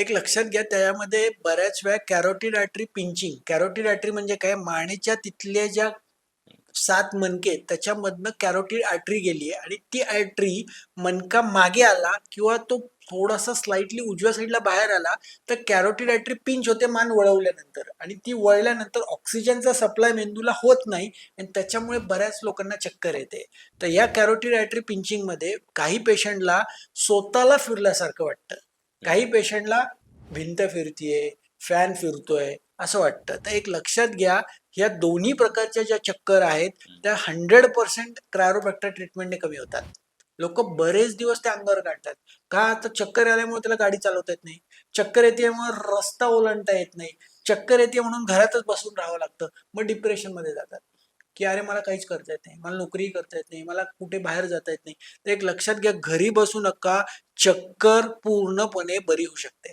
एक लक्षात घ्या त्यामध्ये बऱ्याच वेळा carotid artery pinching. Carotid artery म्हणजे काय? मानेच्या तिथल्या ज्या सात मनके आहेत, त्याच्यामधनं कॅरोटीड आर्टरी गेली आहे आणि ती आर्टरी मनका मागे आला किंवा तो थोडासा स्लाइटली उजव्या साईडला बाहेर आला तर कॅरोटीड आर्टरी पिंच होते मान वळवल्यानंतर आणि ती वळल्यानंतर ऑक्सिजनचा सप्लाय मेंदूला होत नाही आणि त्याच्यामुळे बऱ्याच लोकांना चक्कर येते. तर या कॅरोटीड आर्टरी पिंचिंगमध्ये काही पेशंटला स्वतःला फिरल्यासारखं वाटतं. काही पेशंटला भिंत फिरतीये फॅन फिरतोय असं वाटतं. तर एक लक्षात घ्या या दोन्ही प्रकारच्या ज्या चक्कर आहेत त्या हंड्रेड पर्सेंट क्रायोप्रॅक्टर ट्रीटमेंटने कमी होतात. लोक बरेच दिवस त्या अंगावर काढतात. का आता चक्कर आल्यामुळे त्याला गाडी चालवता येत नाही? चक्कर येते रस्ता ओलांडता येत नाही. चक्कर येते म्हणून घरातच बसून राहावं लागतं. मग डिप्रेशनमध्ये जातात. की अरे मला काहीच करता येत नाही मला नोकरीही करता येत नाही मला कुठे बाहेर जाता येत नाही. तर एक लक्षात घ्या घरी बसू नका चक्कर पूर्णपणे बरी होऊ शकते.